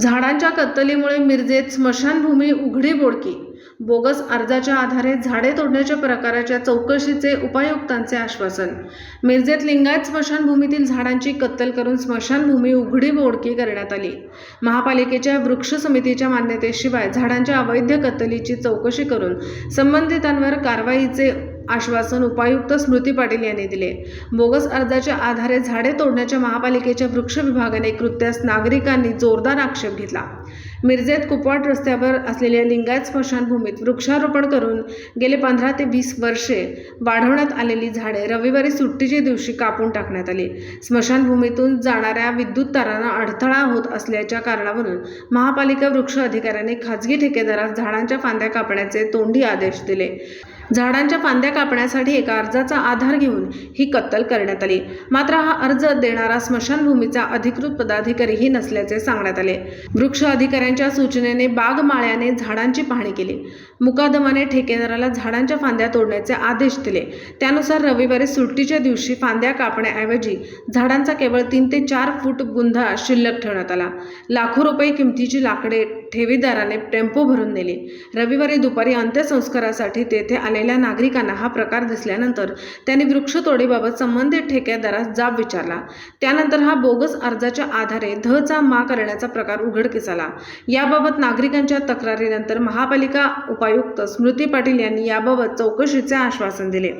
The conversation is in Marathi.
झाडांच्या कत्तलीमुळे मिरजेत स्मशानभूमी उघडी बोडकी. बोगस अर्जाच्या आधारे झाडे तोडण्याच्या प्रकाराच्या चौकशीचे उपायुक्तांचे आश्वासन. मिरजेत लिंगायत स्मशानभूमीतील झाडांची कत्तल करून स्मशानभूमी उघडी बोडकी करण्यात आली. महापालिकेच्या वृक्ष समितीच्या मान्यतेशिवाय झाडांच्या अवैध कत्तलीची चौकशी करून संबंधितांवर कारवाईचे आश्वासन उपायुक्त स्मृती पाटील यांनी दिले. बोगस अर्जाच्या आधारे झाडे तोडण्याच्या महापालिकेच्या वृक्ष विभागाने कृत्यास नागरिकांनी जोरदार आक्षेप घेतला. मिरजेत कुपवाट रस्त्यावर असलेल्या लिंगायत स्मशानभूमीत वृक्षारोपण करून गेले पंधरा ते वीस वर्षे वाढवण्यात आलेली झाडे रविवारी सुट्टीच्या दिवशी कापून टाकण्यात आली. स्मशानभूमीतून जाणाऱ्या विद्युत तारांना अडथळा होत असल्याच्या कारणावरून महापालिका वृक्ष अधिकाऱ्यांनी खाजगी ठेकेदारास झाडांच्या फांद्या कापण्याचे तोंडी आदेश दिले. झाडांच्या फांद्या कापण्यासाठी एका अर्जाचा आधार घेऊन ही कत्तल करण्यात आली. मात्र हा अर्ज देणारा स्मशानभूमीचा अधिकृत पदाधिकारीही नसल्याचे सांगण्यात आले. वृक्ष अधिकाऱ्यांच्या सूचनेने बागमाळ्याने झाडांची पाहणी केली. मुकादमाने ठेकेदाराला झाडांच्या फांद्या तोडण्याचे आदेश दिले. त्यानुसार रविवारी सुट्टीच्या दिवशी फांद्या कापण्याऐवजी झाडांचा केवळ तीन ते चार फूट बुंधा शिल्लक ठेवण्यात आला. लाखो रुपये किमतीची लाकडे ठेवीदाराने टेम्पो भरून नेली. रविवारी दुपारी अंत्यसंस्कारासाठी तेथे आलेल्या नागरिकांना हा प्रकार दिसल्यानंतर त्यांनी वृक्षतोडीबाबत संबंधित ठेकेदारास जाब विचारला. त्यानंतर हा बोगस अर्जाच्या आधारे धचा मा करण्याचा प्रकार उघडकीस आला याबाबत नागरिकांच्या तक्रारीनंतर महापालिका उपायुक्त स्मृती पाटील यांनी याबाबत चौकशीचे आश्वासन दिले.